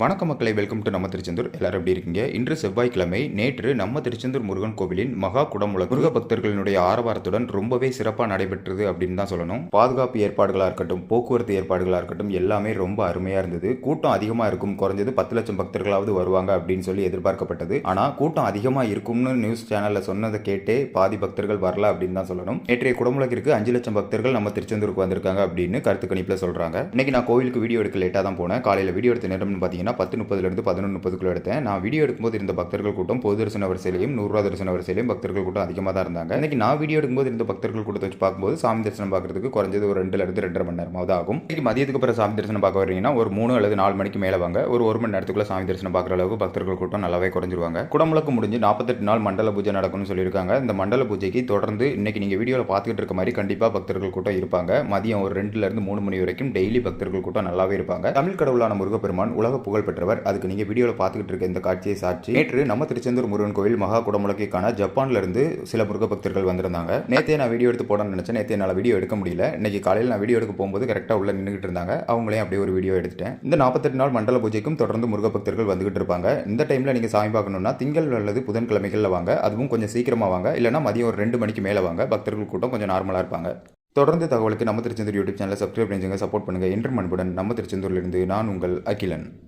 வணக்க மக்களை welcome to நம்ம திருச்செந்தூர். எல்லாரும் எப்படி இருக்கீங்க? இன்று செவ்வாய்க்கிழமை நேற்று நம்ம திருச்செந்தூர் முருகன் கோவிலின் மகா குடமுழக்கு முருக பக்தர்களினுடைய ஆரவாரத்துடன் ரொம்பவே சிறப்பாக நடைபெற்றது அப்படின்னு தான் சொல்லணும். பாதுகாப்பு ஏற்பாடுகளாக இருக்கட்டும் போக்குவரத்து ஏற்பாடுகளாக இருக்கட்டும் எல்லாமே ரொம்ப அருமையாக இருந்தது. கூட்டம் அதிகமாக இருக்கும் குறைஞ்சது பத்து லட்சம் பக்தர்களாவது வருவாங்க அப்படின்னு சொல்லி எதிர்பார்க்கப்பட்டது. ஆனால் கூட்டம் அதிகமாக இருக்கும்னு நியூஸ் சேனலில் சொன்னதை கேட்டே பாதி பக்தர்கள் வரல அப்படின்னு தான் சொல்லணும். நேற்றைய குடமுழக்கிற்கு அஞ்சு லட்சம் பக்தர்கள் நம்ம திருச்செந்தூருக்கு வந்திருக்காங்க அப்படின்னு கருத்து கணிப்பில் சொல்கிறாங்க இன்னைக்கு நான் கோவிலுக்கு வீடியோ எடுக்க லேட்டாக தான் போனேன். காலையில் வீடியோ எடுத்த நேரம்னு பார்த்தீங்கன்னா பத்து முப்பதுலேருந்து பதினொன்று முப்பதுக்குள்ள எடுத்தேன். நான் வீடியோ எடுக்கும்போது இருந்த பக்தர்கள் கூட்டம் பொது தரிசன வரிசையிலையும் நூறுரூவா தரிசன வரிசையிலையும் பக்தர்கள் கூட்டம் அதிகமாக தான் இருந்தாங்க. இன்னைக்கு நான் வீடியோ எடுக்கும்போது இருந்த பக்தர்கள் கூட்டத்தை வச்சு பார்க்கும்போது சாமி தரிசனம் பார்க்கறதுக்கு குறைஞ்சது ஒரு ரெண்டுலேருந்து ரெண்டரை மணி நேரமாவது ஆகும். இன்னைக்கு மதியத்துக்கு அப்புறம் சாமி தரிசனம் பார்க்க வரீங்கன்னா ஒரு மூணு அல்லது நாலு மணிக்கு மேலே வாங்க. ஒரு ஒரு மணி நேரத்துக்குள்ள சாமி தரிசனம் பார்க்குற அளவுக்கு பக்தர்கள் கூட்டம் நல்லாவே குறைஞ்சிருவாங்க. குடமுழக்கு முடிஞ்சு நாற்பத்தெட்டு நாள் மண்டல பூஜை நடக்கும்னு சொல்லியிருக்காங்க. இந்த மண்டல பூஜைக்கு தொடர்ந்து இன்னைக்கு நீங்கள் வீடியோவில் பார்த்துக்கிட்டு இருக்க மாதிரி கண்டிப்பாக பக்தர்கள் கூட்டம் இருப்பாங்க. மதியம் ஒரு ரெண்டுலேருந்து மூணு மணி வரைக்கும் டெய்லி பக்தர்கள் கூட்டம் நல்லாவே இருப்பாங்க. தமிழ் கடவுளான முருகப்பெருமான் உலக புகழ் பெற்றவர் அதுக்கு நீங்கள் வீடியோவில் பார்த்துக்கிட்டு இருக்க இந்த காட்சியை சாட்சி நேற்று நம்ம திருச்செந்தூர் முருகன் கோவில் மகா குடமுழக்கிக்கான ஜப்பான்ல இருந்து சில முருக பக்தர்கள் வந்திருந்தாங்க. நேற்றே நான் வீடியோ எடுத்து போடணும்னு நினச்சேன். நேற்றே என்னால் வீடியோ எடுக்க முடியல. இன்னைக்கு காலையில் நான் வீடியோ எடுக்க போகும்போது கரெக்டாக உள்ள நின்றுட்டு இருந்தாங்க. அவங்களையும் அப்படியே ஒரு வீடியோ எடுத்துட்டேன். இந்த நாற்பத்தெட்டு நாள் மண்டல பூஜைக்கும் தொடர்ந்து முருக பக்தர்கள் வந்துகிட்டு இருப்பாங்க. இந்த டைமில் நீங்கள் சாமி பார்க்கணும்னா திங்கள் அல்லது புதன்கிழமைகளில் வாங்க. அதுவும் கொஞ்சம் சீக்கிரமாக வாங்க. இல்லைனா மதியம் ஒரு ரெண்டு மணிக்கு மேலே வாங்க. பக்தர்கள் கூட்டம் கொஞ்சம் நார்மலாக இருப்பாங்க. தொடர்ந்து தகவலுக்கு நம்ம திருச்செந்தூர் யூடியூப் சேனலை சப்ஸ்கிரைப் பண்ணிச்சுங்க சப்போர்ட் பண்ணுங்கள் என்று மண்புடன் நம்ம திருச்செந்தூர்லேருந்து நான் உங்கள் அகிலன்.